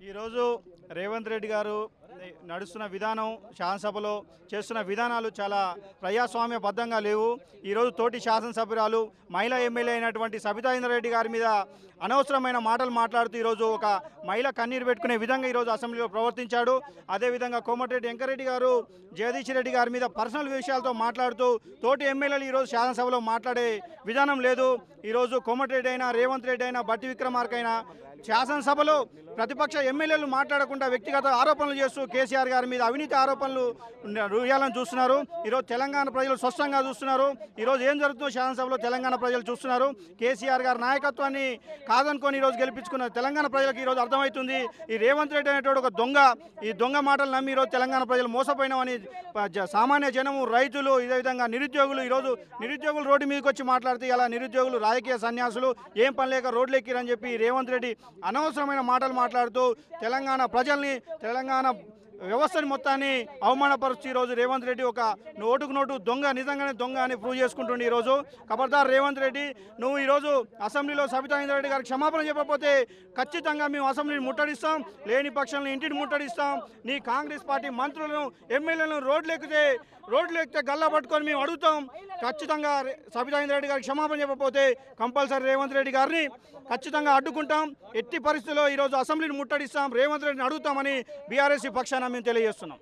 ఈరోజు రేవంత్ రెడ్డి గారు నడుస్తున్న విధానం శాసనసభలో చేస్తున్న విధానాలు చాలా ప్రజాస్వామ్యబద్ధంగా లేవు. ఈరోజు తోటి శాసనసభ్యురాలు మహిళా ఎమ్మెల్యే అయినటువంటి సబితా ఇంద్రారెడ్డి గారి మీద అనవసరమైన మాటలు మాట్లాడుతూ ఈరోజు ఒక మహిళ కన్నీరు పెట్టుకునే విధంగా ఈరోజు అసెంబ్లీలో ప్రవర్తించాడు. అదేవిధంగా కోమటిరెడ్డి వెంకరెడ్డి గారు జగదీష్ రెడ్డి గారి మీద పర్సనల్ విషయాలతో మాట్లాడుతూ తోటి ఎమ్మెల్యేలు ఈరోజు శాసనసభలో మాట్లాడే విధానం లేదు. ఈరోజు కోమటిరెడ్డి అయినా రేవంత్ రెడ్డి అయినా బట్టి విక్రమార్క్ అయినా శాసనసభలో ప్రతిపక్ష ఎమ్మెల్యేలు మాట్లాడకుండా వ్యక్తిగత ఆరోపణలు చేస్తూ కేసీఆర్ గారి మీద అవినీతి ఆరోపణలు రుయాలని చూస్తున్నారు. ఈరోజు తెలంగాణ ప్రజలు స్పష్టంగా చూస్తున్నారు. ఈరోజు ఏం జరుగుతుందో శాసనసభలో తెలంగాణ ప్రజలు చూస్తున్నారు. కేసీఆర్ గారి నాయకత్వాన్ని కాదనుకొని ఈరోజు గెలిపించుకున్న తెలంగాణ ప్రజలకు ఈరోజు అర్థమవుతుంది. ఈ రేవంత్ రెడ్డి అనేటువంటి ఒక దొంగ. ఈ దొంగ మాటలు నమ్మి ఈరోజు తెలంగాణ ప్రజలు మోసపోయినామని జ- సామాన్య జనము రైతులు ఇదే విధంగా నిరుద్యోగులు ఈరోజు నిరుద్యోగులు రోడ్డు మీదకి వచ్చి మాట్లాడితే ఇలా నిరుద్యోగులు రాజకీయ సన్యాసులు ఏం పని లేక రోడ్లు ఎక్కిరని చెప్పి రేవంత్ రెడ్డి అనవసరమైన మాటలు మాట్లాడుతూ తెలంగాణ ప్రజల్ని తెలంగాణ వ్యవస్థని మొత్తాన్ని అవమానపరుస్తూ ఈరోజు రేవంత్ రెడ్డి ఒక నోటుకు నోటు దొంగ నిజంగానే దొంగ అని ప్రూవ్ చేసుకుంటుండే ఈరోజు. ఖబర్దార్ రేవంత్ రెడ్డి నువ్వు ఈరోజు అసెంబ్లీలో సబితా ఇంద్రారెడ్డి గారికి క్షమాపణ చెప్పకపోతే ఖచ్చితంగా మేము అసెంబ్లీని ముట్టడిస్తాం లేని పక్షంలో ఇంటిని ముట్టడిస్తాం. నీ కాంగ్రెస్ పార్టీ మంత్రులను ఎమ్మెల్యేలను రోడ్లు ఎక్కితే రోడ్లు ఎక్కితే గల్లా పట్టుకొని మేము అడుగుతాం. ఖచ్చితంగా రే- సబితా ఇంద్రారెడ్డి గారికి క్షమాపణ చెప్పకపోతే కంపల్సరీ రేవంత్ రెడ్డి గారిని ఖచ్చితంగా అడ్డుకుంటాం. ఎట్టి పరిస్థితుల్లో ఈరోజు అసెంబ్లీని ముట్టడిస్తాం రేవంత్ రెడ్డిని అడుగుతామని బీఆర్ఎస్ పక్షాన మేము తెలియజేస్తున్నాం.